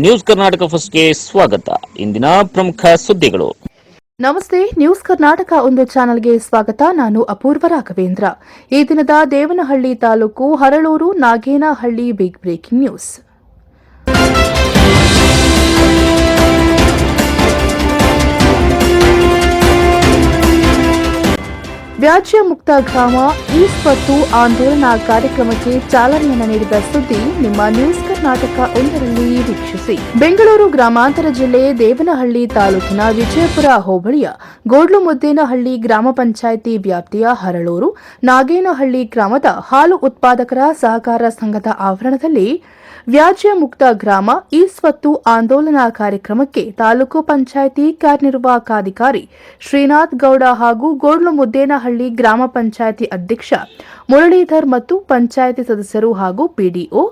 News Karnataka ಫಸ್ಟ್ಗೆ ಸ್ವಾಗತ. ಇಂದಿನ ಪ್ರಮುಖ ಸುದ್ದಿಗಳು. ನಮಸ್ತೆ, ನ್ಯೂಸ್ ಕರ್ನಾಟಕ ಒಂದು ಚಾನೆಲ್ಗೆ ಸ್ವಾಗತ. ನಾನು ಅಪೂರ್ವ ರಾಘವೇಂದ್ರ. ಈ ದಿನದ Devanahalli taluk Haraluru Nagenahalli big breaking news ವ್ಯಾಜ್ಯ ಮುಕ್ತ ಗ್ರಾಮ ಈಸ್ ಮತ್ತು ಆಂದೋಲನ ಕಾರ್ಯಕ್ರಮಕ್ಕೆ ಚಾಲನೆಯನ್ನು ನೀಡಿದ ಸುದ್ದಿ ನಿಮ್ಮ ನ್ಯೂಸ್ ಕರ್ನಾಟಕ ಒಂದರಲ್ಲಿ ವೀಕ್ಷಿಸಿ. ಬೆಂಗಳೂರು ಗ್ರಾಮಾಂತರ ಜಿಲ್ಲೆ ದೇವನಹಳ್ಳಿ ತಾಲೂಕಿನ ವಿಜಯಪುರ ಹೋಬಳಿಯ ಗೋಡ್ಲುಮುದ್ದೇನಹಳ್ಳಿ ಗ್ರಾಮ ಪಂಚಾಯಿತಿ ವ್ಯಾಪ್ತಿಯ ಹರಳೂರು, ನಾಗೇನಹಳ್ಳಿ ಗ್ರಾಮದ ಹಾಲು ಉತ್ಪಾದಕರ ಸಹಕಾರ ಸಂಘದ ಆವರಣದಲ್ಲಿ ವ್ಯಾಜ್ಯ ಮುಕ್ತ ಗ್ರಾಮ ಈ ಸ್ವತ್ತು ಆಂದೋಲನ ಕಾರ್ಯಕ್ರಮಕ್ಕೆ ತಾಲೂಕು ಪಂಚಾಯಿತಿ ಕಾರ್ಯನಿರ್ವಾಹಕಾಧಿಕಾರಿ ಶ್ರೀನಾಥ್ ಗೌಡ ಹಾಗೂ ಗೋಡ್ಲು ಮುದ್ದೇನಹಳ್ಳಿ ಗ್ರಾಮ ಪಂಚಾಯಿತಿ ಅಧ್ಯಕ್ಷ ಮುರಳೀಧರ್ ಮತ್ತು ಪಂಚಾಯಿತಿ ಸದಸ್ಯರು ಹಾಗೂ ಪಿಡಿಒ,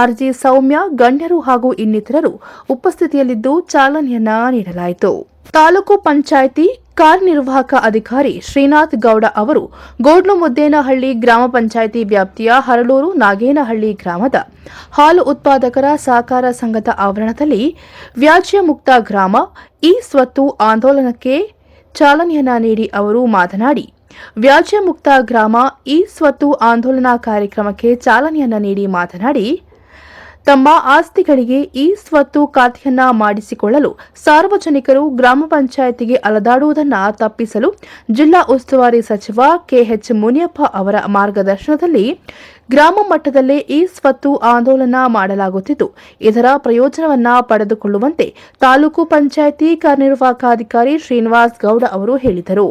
ಆರ್ಜಿ ಸೌಮ್ಯ, ಗಣ್ಯರು ಹಾಗೂ ಇನ್ನಿತರರು ಉಪಸ್ಥಿತಿಯಲ್ಲಿದ್ದು ಚಾಲನೆಯನ್ನ ನೀಡಲಾಯಿತು. ತಾಲೂಕು ಪಂಚಾಯಿತಿ ಕಾರ್ಯನಿರ್ವಾಹಕ ಅಧಿಕಾರಿ ಶ್ರೀನಾಥ್ ಗೌಡ ಅವರು ಗೋಡ್ಲು ಮುದ್ದೇನಹಳ್ಳಿ ಗ್ರಾಮ ಪಂಚಾಯಿತಿ ವ್ಯಾಪ್ತಿಯ ಹರಳೂರು ನಾಗೇನಹಳ್ಳಿ ಗ್ರಾಮದ ಹಾಲು ಉತ್ಪಾದಕರ ಸಹಕಾರ ಸಂಘದ ಆವರಣದಲ್ಲಿ ವ್ಯಾಜ್ಯ ಮುಕ್ತ ಗ್ರಾಮ, ಈ ಸ್ವತ್ತು ಆಂದೋಲನಕ್ಕೆ ಚಾಲನೆಯನ್ನ ನೀಡಿ ಅವರು ಮಾತನಾಡಿ ವ್ಯಾಜ್ಯ ಮುಕ್ತ ಗ್ರಾಮ ಇ ಸ್ವತ್ತು ಆಂದೋಲನ ಕಾರ್ಯಕ್ರಮಕ್ಕೆ ಚಾಲನೆಯನ್ನು ನೀಡಿ ಮಾತನಾಡಿ, ತಮ್ಮ ಆಸ್ತಿಗಳಿಗೆ ಈ ಸ್ವತ್ತು ಖಾತೆಯನ್ನ ಮಾಡಿಸಿಕೊಳ್ಳಲು ಸಾರ್ವಜನಿಕರು ಗ್ರಾಮ ಪಂಚಾಯಿತಿಗೆ ಅಲದಾಡುವುದನ್ನು ತಪ್ಪಿಸಲು ಜಿಲ್ಲಾ ಉಸ್ತುವಾರಿ ಸಚಿವ ಕೆಎಚ್ ಮುನಿಯಪ್ಪ ಅವರ ಮಾರ್ಗದರ್ಶನದಲ್ಲಿ ಗ್ರಾಮ ಮಟ್ಟದಲ್ಲೇ ಈ ಸ್ವತ್ತು ಆಂದೋಲನ ಮಾಡಲಾಗುತ್ತಿದ್ದು, ಇದರ ಪ್ರಯೋಜನವನ್ನ ಪಡೆದುಕೊಳ್ಳುವಂತೆ ತಾಲೂಕು ಪಂಚಾಯಿತಿ ಕಾರ್ಯನಿರ್ವಾಹಕಾಧಿಕಾರಿ ಶ್ರೀನಿವಾಸ್ ಗೌಡ ಅವರು ಹೇಳಿದರು.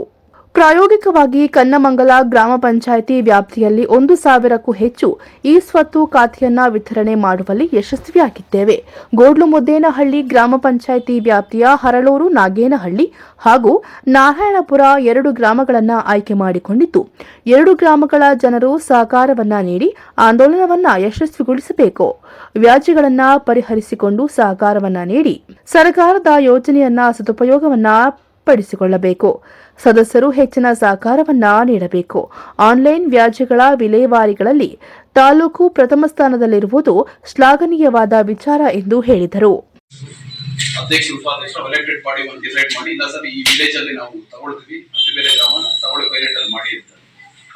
ಪ್ರಾಯೋಗಿಕವಾಗಿ ಕನ್ನಮಂಗಲ ಗ್ರಾಮ ಪಂಚಾಯಿತಿ ವ್ಯಾಪ್ತಿಯಲ್ಲಿ ಒಂದು ಸಾವಿರಕ್ಕೂ ಹೆಚ್ಚು ಈ ಸ್ವತ್ತು ಖಾತೆಯನ್ನ ವಿತರಣೆ ಮಾಡುವಲ್ಲಿ ಯಶಸ್ವಿಯಾಗಿದ್ದೇವೆ. ಗೋಡ್ಲು ಮುದ್ದೇನಹಳ್ಳಿ ಗ್ರಾಮ ಪಂಚಾಯಿತಿ ವ್ಯಾಪ್ತಿಯ ಹರಳೂರು, ನಾಗೇನಹಳ್ಳಿ ಹಾಗೂ ನಾರಾಯಣಪುರ ಎರಡು ಗ್ರಾಮಗಳನ್ನು ಆಯ್ಕೆ ಮಾಡಿಕೊಂಡಿದ್ದು, ಎರಡು ಗ್ರಾಮಗಳ ಜನರು ಸಹಕಾರವನ್ನ ನೀಡಿ ಆಂದೋಲನವನ್ನ ಯಶಸ್ವಿಗೊಳಿಸಬೇಕು. ವ್ಯಾಜ್ಯಗಳನ್ನ ಪರಿಹರಿಸಿಕೊಂಡು ಸಹಕಾರವನ್ನ ನೀಡಿ. ಸರ್ಕಾರದ ಯೋಜನೆಯನ್ನ ಸದುಪಯೋಗವನ್ನ ಪಡಿಸಿಕೊಳ್ಳಬೇಕು ಸದಸ್ಯರು ಹೆಚ್ಚಿನ ಸಹಕಾರವನ್ನ ನೀಡಬೇಕು. ಆನ್ಲೈನ್ ವ್ಯಾಜ್ಯಗಳ ವಿಲೇವಾರಿಗಳಲ್ಲಿ ತಾಲೂಕು ಪ್ರಥಮ ಸ್ಥಾನದಲ್ಲಿರುವುದು ಶ್ಲಾಘನೀಯವಾದ ವಿಚಾರ ಎಂದು ಹೇಳಿದರು.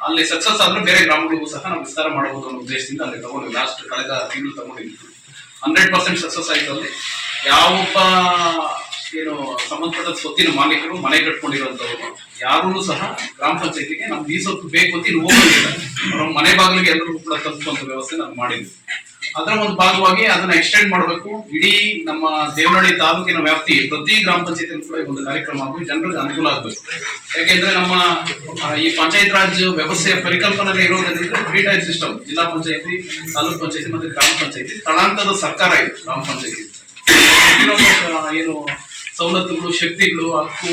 ಅಲ್ಲಿ ಸಕ್ಸಸ್ ಆದ್ರೆ ಬೇರೆ ಗ್ರಾಮಗಳಿಗೂ ಸಹ ನಾವು ವಿಸ್ತಾರ ಮಾಡಬಹುದು ಅನ್ನೋ ಉದ್ದೇಶದಿಂದ ಅಲ್ಲಿ ತಗೊಂಡು ಲಾಸ್ಟ್ ಕಳೆದ ತಿಂಗಳು ತಗೊಂಡಿದ್ದು ಹಂಡ್ರೆಡ್ ಪರ್ಸೆಂಟ್ ಸಕ್ಸಸ್ ಆಯಿತು ಅಲ್ಲಿ. ಯಾವೊಬ್ಬ ಏನು ಸಂಬಂಧಪಟ್ಟ ಸ್ವತ್ತಿನ ಮಾಲೀಕರು ಮನೆ ಕಟ್ಕೊಂಡಿರುವಂತವ್ರು ಯಾರೂ ಸಹ ಗ್ರಾಮ ಪಂಚಾಯತಿಗೆ ನಮ್ಗೆ ಈ ಸ್ವಲ್ಪ ಬೇಕು ಅಂತ ಹೋಗೋದಿಲ್ಲ. ಅವ್ರ ಮನೆ ಬಾಗಿಲಿಗೆ ಎಲ್ಲರಿಗೂ ಕೂಡ ತಲುಪುವಂತ ವ್ಯವಸ್ಥೆ ನಾವು ಮಾಡಿದ್ವಿ. ಅದರ ಒಂದು ಭಾಗವಾಗಿ ಅದನ್ನ ಎಕ್ಸ್ಟೆಂಡ್ ಮಾಡಬೇಕು. ಇಡೀ ನಮ್ಮ ದೇವನಹಳ್ಳಿ ತಾಲೂಕಿನ ವ್ಯಾಪ್ತಿ ಪ್ರತಿ ಗ್ರಾಮ ಪಂಚಾಯತಿ ಕೂಡ ಒಂದು ಕಾರ್ಯಕ್ರಮ ಆಗಬೇಕು. ಜನರಿಗೆ ಅನುಕೂಲ ಆಗಬೇಕು. ಯಾಕೆಂದ್ರೆ ನಮ್ಮ ಈ ಪಂಚಾಯತ್ ರಾಜ್ ವ್ಯವಸ್ಥೆಯ ಪರಿಕಲ್ಪನೆ ಇರೋದ್ರಿಂದ ತ್ರೀ ಟೈಪ್ ಸಿಸ್ಟಮ್ ಜಿಲ್ಲಾ ಪಂಚಾಯತಿ, ತಾಲೂಕ್ ಪಂಚಾಯತಿ ಮತ್ತೆ ಗ್ರಾಮ ಪಂಚಾಯತಿ, ಸ್ಥಳಾಂತರದ ಸರ್ಕಾರ ಇದೆ, ಗ್ರಾಮ ಪಂಚಾಯತಿ. ಏನು ಸವಲತ್ತುಗಳು ಶಕ್ತಿಗಳು ಹಕ್ಕು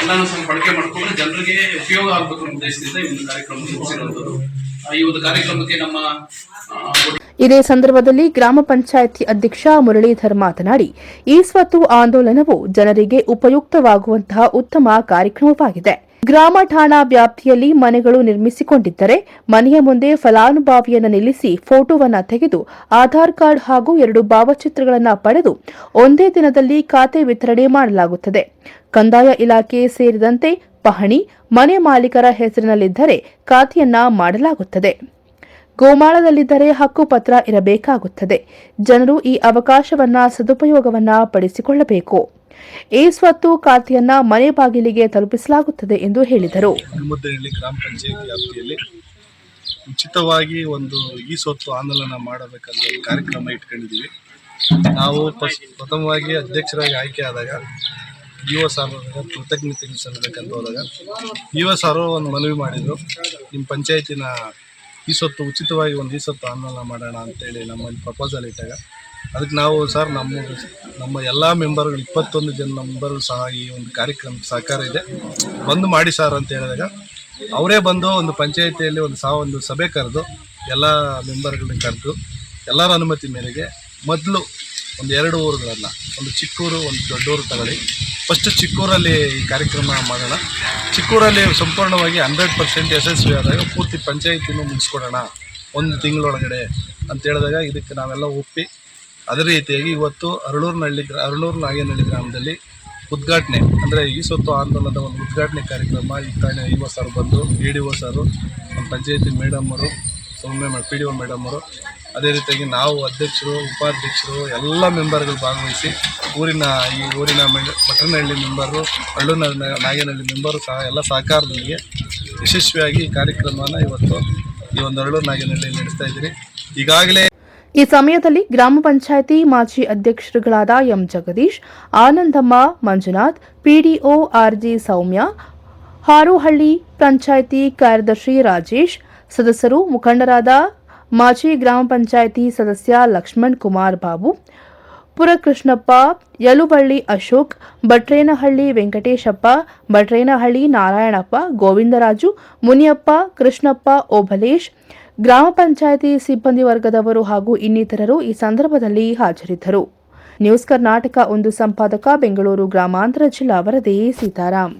ಎಲ್ಲಾನು ಸ್ವಲ್ಪ ಬಳಕೆ ಮಾಡ್ಕೊಂಡ್ರೆ ಜನರಿಗೆ ಉಪಯೋಗ ಆಗ್ಬೇಕು ಅನ್ನೋ ಉದ್ದೇಶದಿಂದ ಈ ಒಂದು ಕಾರ್ಯಕ್ರಮ ರೂಪಿಸಿರುವಂತದ್ದು ಆ, ಈ ಒಂದು ಕಾರ್ಯಕ್ರಮಕ್ಕೆ ನಮ್ಮ ಇದೇ ಸಂದರ್ಭದಲ್ಲಿ ಗ್ರಾಮ ಪಂಚಾಯಿತಿ ಅಧ್ಯಕ್ಷ ಮುರಳೀಧರ್ ಮಾತನಾಡಿ ಈ ಸ್ವತ್ತು ಆಂದೋಲನವು ಜನರಿಗೆ ಉಪಯುಕ್ತವಾಗುವಂತಹ ಉತ್ತಮ ಕಾರ್ಯಕ್ರಮವಾಗಿದೆ. ಗ್ರಾಮ ಠಾಣಾ ವ್ಯಾಪ್ತಿಯಲ್ಲಿ ಮನೆಗಳು ನಿರ್ಮಿಸಿಕೊಂಡಿದ್ದರೆ ಮನೆಯ ಮುಂದೆ ಫಲಾನುಭವಿಯನ್ನು ನಿಲ್ಲಿಸಿ ಫೋಟೋವನ್ನು ತೆಗೆದು ಆಧಾರ್ ಕಾರ್ಡ್ ಹಾಗೂ ಎರಡು ಭಾವಚಿತ್ರಗಳನ್ನು ಪಡೆದು ಒಂದೇ ದಿನದಲ್ಲಿ ಖಾತೆ ವಿತರಣೆ ಮಾಡಲಾಗುತ್ತದೆ. ಕಂದಾಯ ಇಲಾಖೆ ಸೇರಿದಂತೆ ಪಹಣಿ, ಮನೆ ಮಾಲೀಕರ ಹೆಸರಿನಲ್ಲಿದ್ದರೆ ಖಾತೆಯನ್ನ ಮಾಡಲಾಗುತ್ತದೆ. ಗೋಮಾಳದಲ್ಲಿದ್ದರೆ ಹಕ್ಕುಪತ್ರ ಇರಬೇಕಾಗುತ್ತದೆ. ಜನರು ಈ ಅವಕಾಶವನ್ನ ಸದುಪಯೋಗವನ್ನ ಪಡಿಸಿಕೊಳ್ಳಬೇಕು. ಈ ಸ್ವತ್ತು ಖಾತೆಯನ್ನ ಮನೆ ಬಾಗಿಲಿಗೆ ತಲುಪಿಸಲಾಗುತ್ತದೆ ಎಂದು ಹೇಳಿದರು. ಗ್ರಾಮ ಪಂಚಾಯತ್ ವ್ಯಾಪ್ತಿಯಲ್ಲಿ ಉಚಿತವಾಗಿ ಒಂದು ಈ ಸ್ವತ್ತು ಆಂದೋಲನ ಮಾಡಬೇಕಂತ ಕಾರ್ಯಕ್ರಮ ಇಟ್ಕೊಂಡಿದ್ದೀವಿ. ನಾವು ಪ್ರಥಮವಾಗಿ ಅಧ್ಯಕ್ಷರಾಗಿ ಆಯ್ಕೆ ಆದಾಗ ಯುವ ಒ ಸಾರ್ ಕೃತಜ್ಞತೆ ಸಲ್ಲಬೇಕಂತ ಹೋದಾಗ ಯುವ ಒ ಸಾರು ಒಂದು ಮನವಿ ಮಾಡಿದರು, ನಿಮ್ಮ ಪಂಚಾಯತಿನ ಈ ಸ್ವತ್ತು ಉಚಿತವಾಗಿ ಒಂದು ಈ ಸ್ವತ್ತು ಆಂದೋಲನ ಮಾಡೋಣ ಅಂತೇಳಿ ನಮ್ಮಲ್ಲಿ ಪ್ರಪೋಸಲ್ ಇಟ್ಟಾಗ, ಅದಕ್ಕೆ ನಾವು ಸರ್ ನಮ್ಮ ನಮ್ಮ ಎಲ್ಲ ಮೆಂಬರ್ಗಳು ಇಪ್ಪತ್ತೊಂದು ಜನ ಮೆಂಬರ್ಗಳು ಸಹ ಈ ಒಂದು ಕಾರ್ಯಕ್ರಮ ಸಹಕಾರ ಇದೆ. ಬಂದು ಮಾಡಿ ಸರ್ ಅಂತ ಹೇಳಿದಾಗ, ಅವರೇ ಬಂದು ಒಂದು ಪಂಚಾಯಿತಿಯಲ್ಲಿ ಒಂದು ಸಹ ಒಂದು ಸಭೆ ಕರೆದು ಎಲ್ಲ ಮೆಂಬರ್ಗಳನ್ನ ಕರೆದು ಎಲ್ಲರ ಅನುಮತಿ ಮೇರೆಗೆ ಮೊದಲು ಒಂದು ಎರಡು ಊರುಗಳನ್ನು, ಒಂದು ಚಿಕ್ಕೂರು, ಒಂದು ದೊಡ್ಡೂರು ತಗೊಳ್ಳಿ. ಫಸ್ಟ್ ಚಿಕ್ಕೂರಲ್ಲಿ ಈ ಕಾರ್ಯಕ್ರಮ ಮಾಡೋಣ. ಚಿಕ್ಕೂರಲ್ಲಿ ಸಂಪೂರ್ಣವಾಗಿ ಹಂಡ್ರೆಡ್ ಪರ್ಸೆಂಟ್ ಯಶಸ್ವಿ ಆದಾಗ ಪೂರ್ತಿ ಪಂಚಾಯಿತಿನೂ ಮುಗಿಸ್ಕೊಡೋಣ. ಒಂದು ತಿಂಗಳೊಳಗಡೆ ಅಂತ ಹೇಳಿದಾಗ ಇದಕ್ಕೆ ನಾವೆಲ್ಲ ಒಪ್ಪಿ ಅದೇ ರೀತಿಯಾಗಿ ಇವತ್ತು ಅರಳೂರಿನಹಳ್ಳಿ ಗ್ರಾ, ಅರಳೂರು ನಾಗೇನಹಳ್ಳಿ ಗ್ರಾಮದಲ್ಲಿ ಉದ್ಘಾಟನೆ, ಅಂದರೆ ಈ ಸೊತ್ತು ಆಂದೋಲನದ ಒಂದು ಉದ್ಘಾಟನೆ ಕಾರ್ಯಕ್ರಮ ಈ ತಾನೇ ಇ ಒ ಸರ್ ಬಂದು ಇ ಡಿ ಒ ಸರು, ನಮ್ಮ ಪಂಚಾಯತಿ ಮೇಡಮ್ಮರು ಸೌಮ್ಯ ಪಿ ಡಿ ಒ ಮೇಡಮ್ಮರು ಅದೇ ರೀತಿಯಾಗಿ ನಾವು ಅಧ್ಯಕ್ಷರು, ಉಪಾಧ್ಯಕ್ಷರು, ಎಲ್ಲ ಮೆಂಬರ್ಗಳು ಭಾಗವಹಿಸಿ ಊರಿನ ಈ ಊರಿನ ಮೆಂಬ ಮಠನಹಳ್ಳಿ ಮೆಂಬರು ಅಳ್ಳೂರಿನ ನಾಗೇನಹಳ್ಳಿ ಮೆಂಬರು ಸಹ ಎಲ್ಲ ಸಹಕಾರದೊಂದಿಗೆ ಯಶಸ್ವಿಯಾಗಿ ಈ ಕಾರ್ಯಕ್ರಮನ ಇವತ್ತು ಈ ಒಂದು ಅರಳೂರು ನಾಗೇನಹಳ್ಳಿ ನಡೆಸ್ತಾ ಇದ್ದೀರಿ. ಈಗಾಗಲೇ ಈ ಸಮಯದಲ್ಲಿ ಗ್ರಾಮ ಪಂಚಾಯಿತಿ ಮಾಜಿ ಅಧ್ಯಕ್ಷರುಗಳಾದ M Jagadish, Anandamma, Manjunath, PDO R G Soumya, Harohalli panchayat ಕಾರ್ಯದರ್ಶಿ ರಾಜೇಶ್, ಸದಸ್ಯರು ಮುಖಂಡರಾದ ಮಾಜಿ ಗ್ರಾಮ ಪಂಚಾಯಿತಿ ಸದಸ್ಯ ಲಕ್ಷ್ಮಣ್ ಕುಮಾರ್ ಬಾಬು, ಪುರಕೃಷ್ಣಪ್ಪ, ಯಲುಬಳ್ಳಿ ಅಶೋಕ್, ಭಟ್ರೇನಹಳ್ಳಿ ವೆಂಕಟೇಶಪ್ಪ, ಭಟ್ರೇನಹಳ್ಳಿ ನಾರಾಯಣಪ್ಪ, ಗೋವಿಂದರಾಜು, ಮುನಿಯಪ್ಪ, ಕೃಷ್ಣಪ್ಪ, ಓಬಲೇಶ್ ಗ್ರಾಮ ಪಂಚಾಯಿತಿ ಸಿಬ್ಬಂದಿ ವರ್ಗದವರು ಹಾಗೂ ಇನ್ನಿತರರು ಈ ಸಂದರ್ಭದಲ್ಲಿ ಹಾಜರಿದ್ದರು. ನ್ಯೂಸ್ ಕರ್ನಾಟಕ ಒಂದು ಸಂಪಾದಕ, ಬೆಂಗಳೂರು ಗ್ರಾಮಾಂತರ ಜಿಲ್ಲಾ ವರದಿ ಸೀತಾರಾಮ್